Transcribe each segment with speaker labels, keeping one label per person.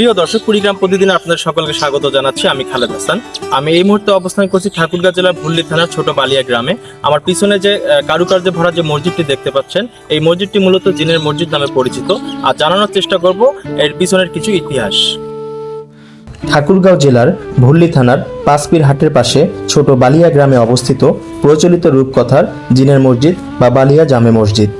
Speaker 1: প্রিয় দর্শক কুড়িগ্রাম প্রতিদিন আপনাদের সকলকে স্বাগত জানাচ্ছি। আমি খালেদ হাসান। আমি এই মুহূর্তে অবস্থান করছি ঠাকুরগাঁ জেলার ভুল্লি থানার ছোট বালিয়া গ্রামে। আমার পিছনে যে কারুকার্যে ভরা যে মসজিদটি দেখতে পাচ্ছেন এই মসজিদটি মূলত জিনের মসজিদ নামে পরিচিত। আর জানানোর চেষ্টা করব এর পিছনের কিছু ইতিহাস।
Speaker 2: ঠাকুরগাঁও জেলার ভুল্লি থানার পাঁচপির হাটের পাশে ছোট বালিয়া গ্রামে অবস্থিত প্রচলিত রূপকথার জিনের মসজিদ বা বালিয়া জামে মসজিদ।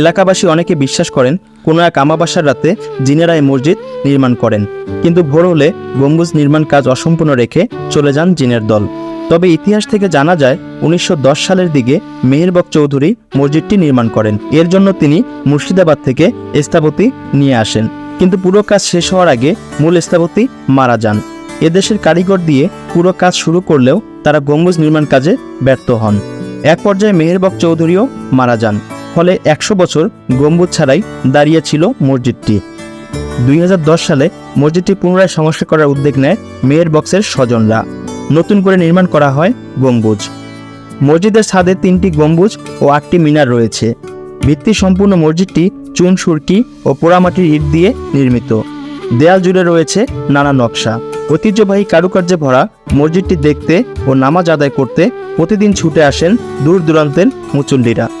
Speaker 2: এলাকাবাসী অনেকে বিশ্বাস করেন কোনো এক আমাবাসার রাতে জিনেরা এই মসজিদ নির্মাণ করেন। কিন্তু ভোর হলে গম্বুজ নির্মাণ কাজ অসম্পূর্ণ রেখে চলে যান জিনের দল। তবে ইতিহাস থেকে জানা যায়, উনিশশো দশ সালের দিকে মেহেরবক চৌধুরী মসজিদটি নির্মাণ করেন। এর জন্য তিনি মুর্শিদাবাদ থেকে স্থাপতি নিয়ে আসেন। কিন্তু পুরো কাজ শেষ হওয়ার আগে মূল স্থাপতি মারা যান। এদেশের কারিগর দিয়ে পুরো কাজ শুরু করলেও তারা গম্বুজ নির্মাণ কাজে ব্যর্থ হন। এক পর্যায়ে মেহেরবক চৌধুরীও মারা যান। ফলে একশো বছর গম্বুজ ছাড়াই দাঁড়িয়েছিল মসজিদটি। দুই হাজার দশ সালে মসজিদটি পুনরায় সংস্কার করার উদ্যোগ নেয় মেয়ের বক্সের স্বজনরা। নতুন করে নির্মাণ করা হয় গম্বুজ। মসজিদের ছাদে তিনটি গম্বুজ ও আটটি মিনার রয়েছে। ভিত্তি সম্পূর্ণ মসজিদটি চুন, সুরকি ও পোড়ামাটির ইট দিয়ে নির্মিত। দেয়াল জুড়ে রয়েছে নানা নকশা। ঐতিহ্যবাহী কারুকার্যে ভরা মসজিদটি দেখতে ও নামাজ আদায় করতে প্রতিদিন ছুটে আসেন দূর দূরান্তের মুচল্লিরা